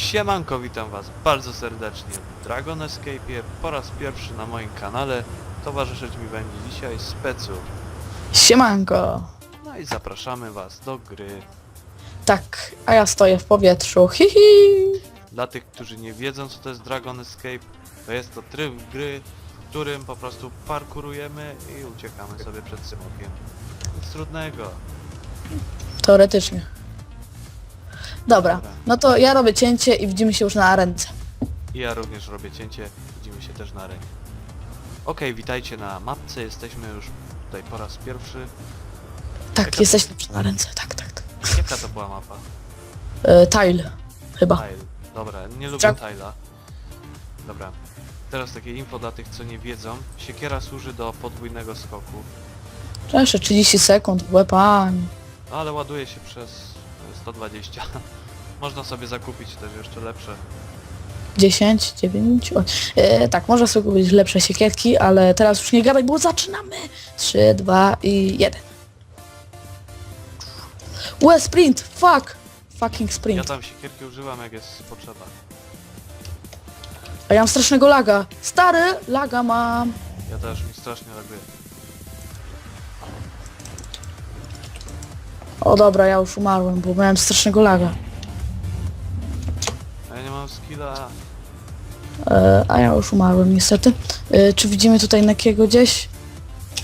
Siemanko, witam was bardzo serdecznie w Dragon Escape po raz pierwszy na moim kanale. Towarzyszyć mi będzie dzisiaj Specu. Siemanko. No i zapraszamy was do gry. Tak, a ja stoję w powietrzu. Hihi. Dla tych, którzy nie wiedzą co to jest Dragon Escape, to jest to tryb gry, w którym po prostu parkurujemy i uciekamy sobie przed smokiem. Nic trudnego. Teoretycznie. Dobra, Dobra. No to ja robię cięcie i widzimy się już na arence. I ja również robię cięcie, widzimy się też na arenie. Okej, witajcie na mapce, jesteśmy już tutaj po raz pierwszy. Tak, Jaka- jesteśmy już na arence, tak, tak, tak. Jaka to była mapa? E, tile, chyba. Tile. Dobra, nie lubię Czak- Tyla. Dobra. Teraz takie info dla tych, co nie wiedzą. Siekiera służy do podwójnego skoku, Jeszcze 30 sekund, łepami. ale ładuje się przez e, 120. Można sobie zakupić też jeszcze lepsze. 10, 9, o, e, tak, można sobie kupić lepsze siekierki, ale teraz już nie gadaj, bo zaczynamy. 3, 2 i 1. Łe, sprint, fuck. Fucking Ja sprint. tam siekierki używam jak jest potrzeba. A ja mam strasznego laga. Stary, laga mam. Ja też mi strasznie reaguję. O dobra, ja już umarłem, bo miałem strasznego laga. A ja nie mam skilla. E, a ja już umarłem niestety. E, czy widzimy tutaj Nekiego gdzieś?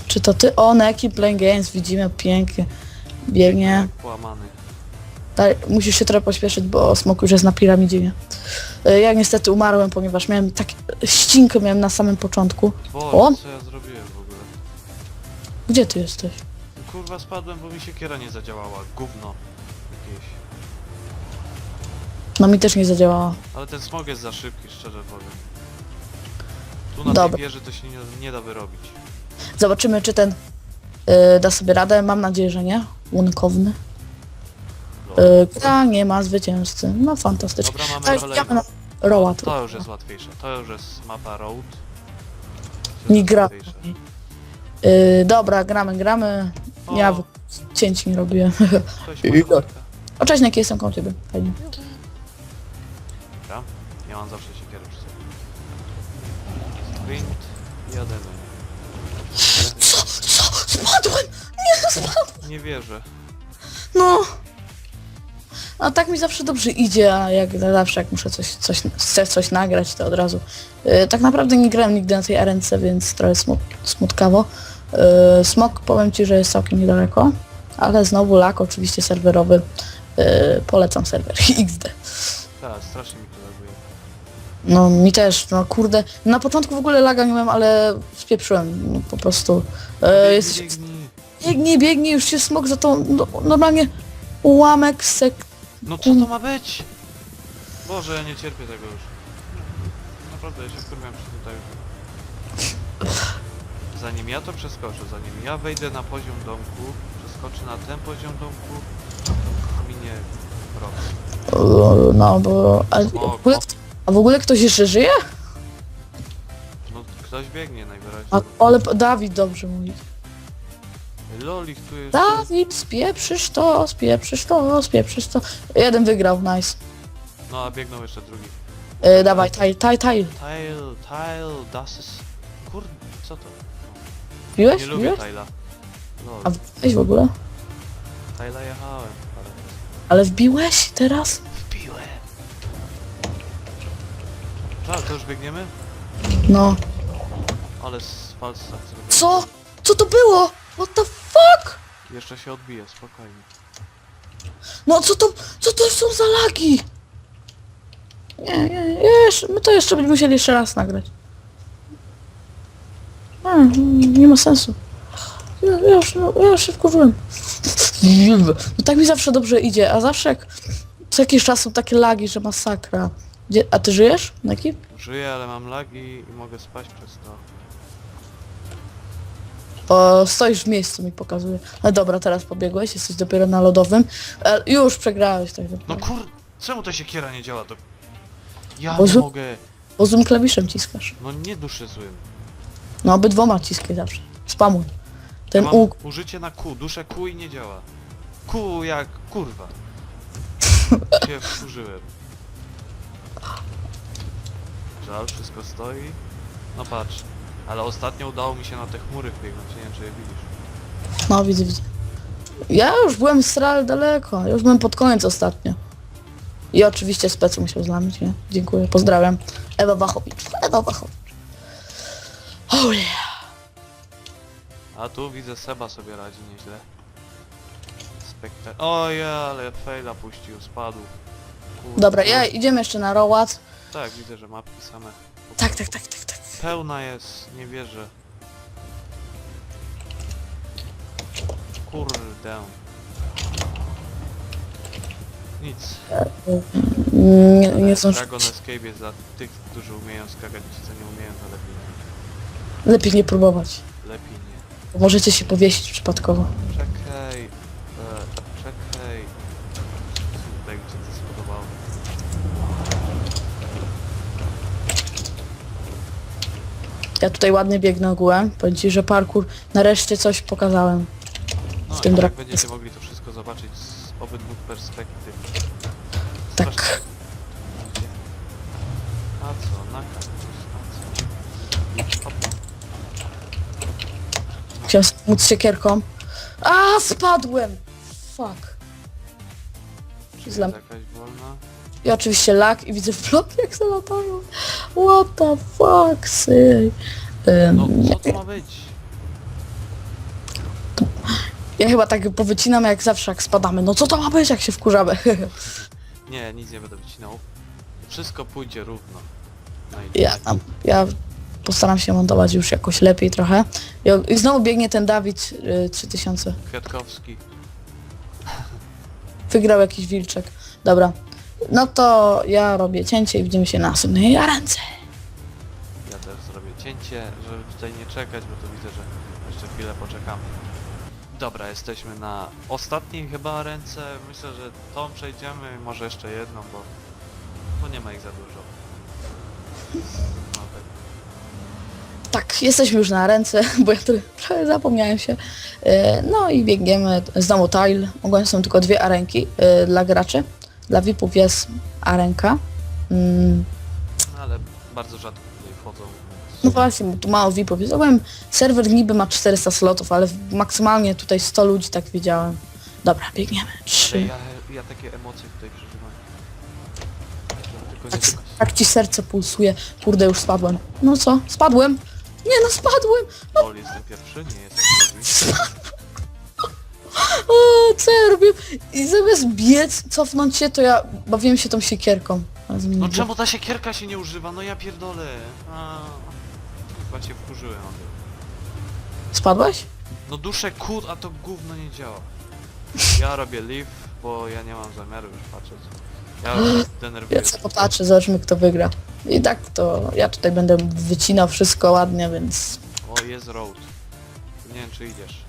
Czy to ty? O, Neki Playing Games, widzimy pięknie. Biegnie. Jak. Daj, musisz się trochę pośpieszyć, bo smok już jest na piramidzie. nie? E, ja niestety umarłem, ponieważ miałem tak ścinkę miałem na samym początku. Boże, O! co ja zrobiłem w ogóle? Gdzie ty jesteś? Kurwa spadłem, bo mi siekiera nie zadziałała. Gówno. Jakieś. No mi też nie zadziałała. Ale ten smog jest za szybki, szczerze powiem. Tu na Dobra. tej wieży to się nie, nie da wyrobić. Zobaczymy, czy ten e, da sobie radę. Mam nadzieję, że nie. Łunkowny. E, gra nie ma zwycięzcy. No fantastycznie. Dobra, mamy Tak, kolejną. idziemy na Roła tu. To już jest łatwiejsze. To już jest mapa Road. To Nie jest gra. łatwiejsze. Yy, dobra, gramy, gramy. O, Ja w... cięć mi robię. Ktoś ma o cześć, jaki jestem koło ciebie. Fajnie. Ja mam zawsze siekierę przy sobie. Sprint. Jademy. Co? Co? Spadłem! Nie, spadłem! Nie wierzę. No. A tak mi zawsze dobrze idzie, a jak zawsze jak muszę coś, coś, chcę coś nagrać, to od razu. Yy, tak naprawdę nie grałem nigdy na tej arence, więc trochę smut, smutkawo. Yy, smok powiem ci, że jest całkiem niedaleko, ale znowu lak oczywiście serwerowy. Yy, polecam serwer XD. Tak, strasznie mi to reaguje. No mi też, no kurde. Na początku w ogóle laga nie miałem, ale spieprzyłem no, po prostu. E, Biegnij, jest, biegnij. biegnij, biegnij, już się smok za tą, no, normalnie ułamek sek... No co to ma być? Boże, ja nie cierpię tego już. Naprawdę, ja się wkurwiam przy tutaj już. Zanim ja to przeskoczę, zanim ja wejdę na poziom domku, przeskoczę na ten poziom domku, to minie rok. O, No bo... A, w ogóle, a w ogóle ktoś jeszcze żyje? no ktoś biegnie najwyraźniej. A, ale p- Dawid dobrze mówi. Tu jest... Dawid, spieprzysz to, spieprzysz to, spieprzysz to. Jeden wygrał, nice. No a biegną jeszcze drugi. E, dawaj, tile, tile, tile. Tile, tile, das. Kurde, co to? Wbiłeś? Nie lubię Wbiłeś? Tyla. Lol, A wbiłeś w ogóle? Tyla jechałem. Ale wbiłeś teraz? Wbiłem. Tak, to już biegniemy? No. Ale z falsa zrobiłem. Co? Co to było? What the fuck? Jeszcze się odbije, spokojnie. No co to, co to są za lagi? Nie, nie, nie, jeszcze, my to jeszcze będziemy musieli jeszcze raz nagrać. Nie, nie ma sensu. Ja, ja, już, no, ja już się wkurzyłem. No tak mi zawsze dobrze idzie, a zawsze jak co jakiś czas są takie lagi, że masakra. Gdzie, a ty żyjesz? Neki? Żyję, ale mam lagi i mogę spać przez to. O, stoisz w miejscu mi pokazuje. No dobra, teraz pobiegłeś, jesteś dopiero na lodowym. E, już przegrałeś tak No kur... Czemu ta siekiera nie działa to? Ja nie mogę. Bo złym klawiszem ciskasz. No nie duszę złym. No obydwoma ciskaj zawsze. Spamuj. Ten ja mam łuk. użycie na Q, duszę Q i nie działa. Q jak kurwa. się wkurzyłem. Żal, wszystko stoi. No patrz. Ale ostatnio udało mi się na te chmury wbiegnąć, nie wiem czy je widzisz. No widzę, widzę. Ja już byłem stral daleko, ja już byłem pod koniec ostatnio. I oczywiście specy musiał zlamić, nie? Dziękuję, pozdrawiam. Ewa Wachowicz, Ewa Wachowicz. Oh yeah. A tu widzę Seba sobie radzi nieźle. Spektak... Oj, ale faila puścił, spadł. Kurde. Dobra, ja idziemy jeszcze na Rołat. Tak, widzę, że mapki same. Tak, tak, tak, tak, tak. Pełna jest, nie wierzę. Kurde. Nic. Nie, nie są... Dragon Escape jest dla tych, którzy umieją skakać, ci co nie umieją, to lepiej Lepiej nie próbować. Lepiej nie. Bo możecie się powiesić przypadkowo. Czekaj. E, czekaj. Tak mi się to spodobało. Ja tutaj ładnie biegnę ogółem. Powiem ci, że parkour nareszcie coś pokazałem. No W tym i tak będziecie mogli to wszystko zobaczyć z obydwu perspektyw. Tak. Strasznie. A co? Na kaktus, a co? Hop. Chciałem móc siekierką. A spadłem! Fuck. Jest Zlam- jakaś wolna? I oczywiście lag i widzę vlog jak se latają. What the fuck, syj. Ym, No co to ma być? Ja chyba tak powycinam jak zawsze jak spadamy. No co to ma być jak się wkurzamy? Nie, nic nie będę wycinał. Wszystko pójdzie równo. No i ja, ja postaram się montować już jakoś lepiej trochę. I- I znowu biegnie ten Dawid y, 3000. Kwiatkowski. Wygrał jakiś wilczek. Dobra. No to ja robię cięcie i widzimy się na następnej ręce. Ja też zrobię cięcie, żeby tutaj nie czekać, bo tu widzę, że jeszcze chwilę poczekamy. Dobra, jesteśmy na ostatniej chyba ręce. Myślę, że tą przejdziemy, może jeszcze jedną, bo, bo nie ma ich za dużo. Tak. Jesteśmy już na ręce, bo ja trochę, zapomniałem się. E, No i biegniemy, znowu tile. Ogólnie są tylko dwie arenki e, dla graczy. Dla VIP-ów jest arenka. Mm, No, ale bardzo rzadko tutaj wchodzą. No właśnie, bo tu mało VIP-ów jest. Ogólnie serwer niby ma 400 slotów, ale maksymalnie tutaj 100 ludzi tak widziałem. Dobra, biegniemy. Trzy. ja, ja takie emocje tutaj przeżywam. Tylko nie Tak, tak ci serce pulsuje. Kurde, już spadłem. No co? Spadłem? Nie no, spadłem! Lol, jestem pierwszy? Nie jestem drugi. O, co ja robię? I zamiast biec, cofnąć się, to ja bawiłem się tą siekierką. Ale zmieniłem. No czemu ta siekierka się nie używa? No ja pierdolę. A, chyba cię wkurzyłem. Spadłeś? No duszę kut, a to gówno nie działa. Ja robię leave, bo ja nie mam zamiaru już patrzeć. Ja już denerwuję. Ja sobie popatrzę, zobaczmy kto wygra. I tak to ja tutaj będę wycinał wszystko ładnie, więc... O, jest road. Nie wiem czy idziesz.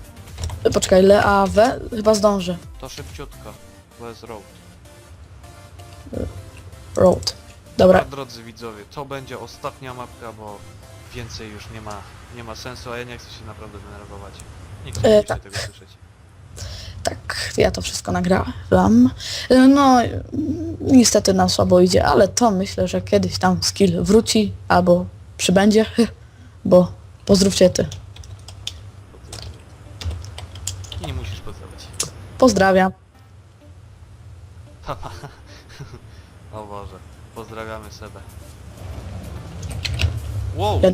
Poczekaj, Leaw, chyba zdążę. To szybciutko, bo jest road. Road. Dobra, Dobra, drodzy widzowie, to będzie ostatnia mapka, bo więcej już nie ma, nie ma sensu, a ja nie chcę się naprawdę denerwować. Nie chcę E, e, tak. tego słyszeć. Tak, ja to wszystko nagrałam. No, niestety nam słabo idzie, ale to myślę, że kiedyś tam skill wróci, albo przybędzie, bo pozdrówcie ty. I nie musisz pozdrowić. Pozdrawiam. O Boże, pozdrawiamy Sebę. Wow! Ja-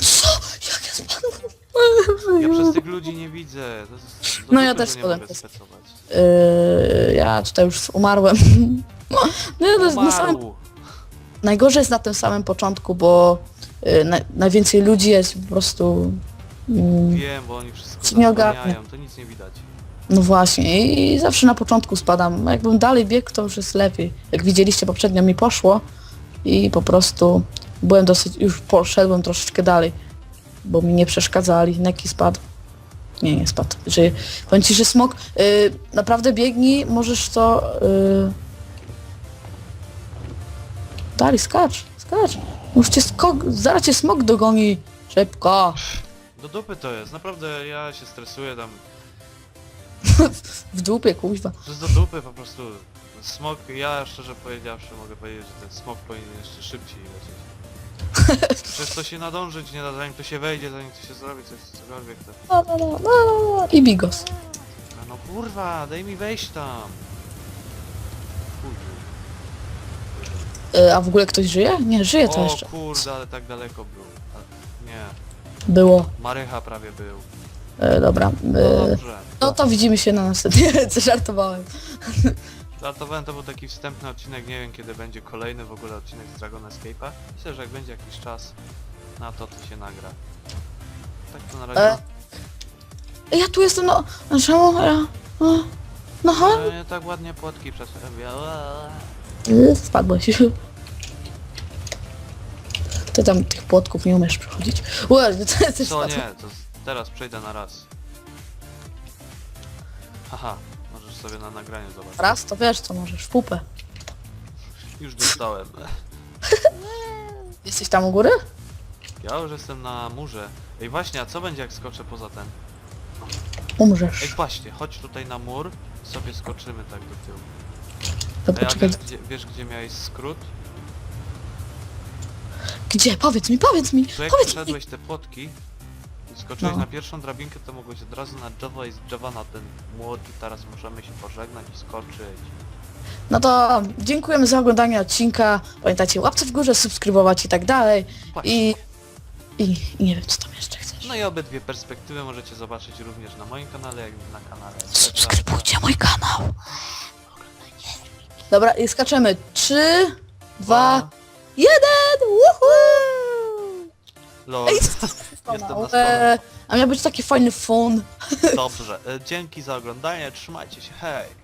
Co? Jak ja spadłem? Ja przez tych ludzi nie widzę. To jest, do No ja też że nie spadłem mogę. Yy, ja tutaj już umarłem. No, to jest na samym, Umarł! najgorzej jest na tym samym początku, bo yy, na, najwięcej ludzi jest po prostu... mm, Wiem, bo oni wszystko nie ogarnia. zasłaniają, to nic nie widać. No właśnie, i zawsze na początku spadam. Jakbym dalej biegł, to już jest lepiej. Jak widzieliście, poprzednio mi poszło i po prostu byłem dosyć, już poszedłem troszeczkę dalej, bo mi nie przeszkadzali. Neki spadł. Nie, nie spadł. Żyje. Powiem ci, że smok, y, naprawdę biegnij, możesz to... Y... Dalej, skacz, skacz. Już cię skok, zaraz cię smok dogoni. Szybko. Do dupy to jest, naprawdę ja się stresuję tam. W dupie, kuźwa. To jest do dupy po prostu. Smok, ja szczerze powiedziawszy mogę powiedzieć, że ten smok powinien jeszcze szybciej lecieć. Przecież to się nadążyć nie da, zanim to się wejdzie, zanim to się zrobi, coś cokolwiek to... No, no, no, no, no. I bigos. A no kurwa, daj mi wejść tam! Chuju. Y, a w ogóle ktoś żyje? Nie, żyje to O jeszcze. kurde, ale tak daleko był. A, nie, Było. Marycha prawie był. Y, dobra. No Y, dobrze. no to widzimy się na następnie. Co żartowałem. Żartowałem, to był taki wstępny odcinek, nie wiem kiedy będzie kolejny w ogóle odcinek z Dragon Escape'a. Myślę, że jak będzie jakiś czas na to, to się nagra. Tak to na razie. E, Ja tu jestem, no... no Czemu? Ja... No, no chodź. E, tak ładnie płotki przestawiała. Y, Spadłeś. Ty tam tych płotków nie umiesz przechodzić. Ue, to jest Co nie, to z- teraz przejdę na raz. Haha, sobie na nagraniu. Raz to wiesz co możesz, w pupę. Już dostałem. Jesteś tam u góry? Ja już jestem na murze. Ej właśnie, a co będzie jak skoczę poza ten? Ej Umrzesz. właśnie, chodź tutaj na mur, sobie skoczymy tak do tyłu. Ej, a wiesz gdzie, wiesz gdzie miałeś skrót? Gdzie? Powiedz mi, powiedz mi, Tu jak powiedz mi. przeszedłeś te płotki skoczyłeś No. na pierwszą drabinkę, to mogłeś od razu na drzewo i z drzewa na ten młot i teraz możemy się pożegnać i skoczyć. No to dziękujemy za oglądanie odcinka. Pamiętajcie, łapce w górze, subskrybować i tak dalej. Właśnie. I, i, I nie wiem co tam jeszcze chcesz. No i obydwie perspektywy możecie zobaczyć również na moim kanale, jak i na kanale. Subskrybujcie mój kanał. Dobra, i skaczemy. 3, 2, 1! Woohoo! Lol. Ej, Jestem na Eee, stole. a miał być taki fajny fon. Dobrze, e, dzięki za oglądanie, trzymajcie się, hej!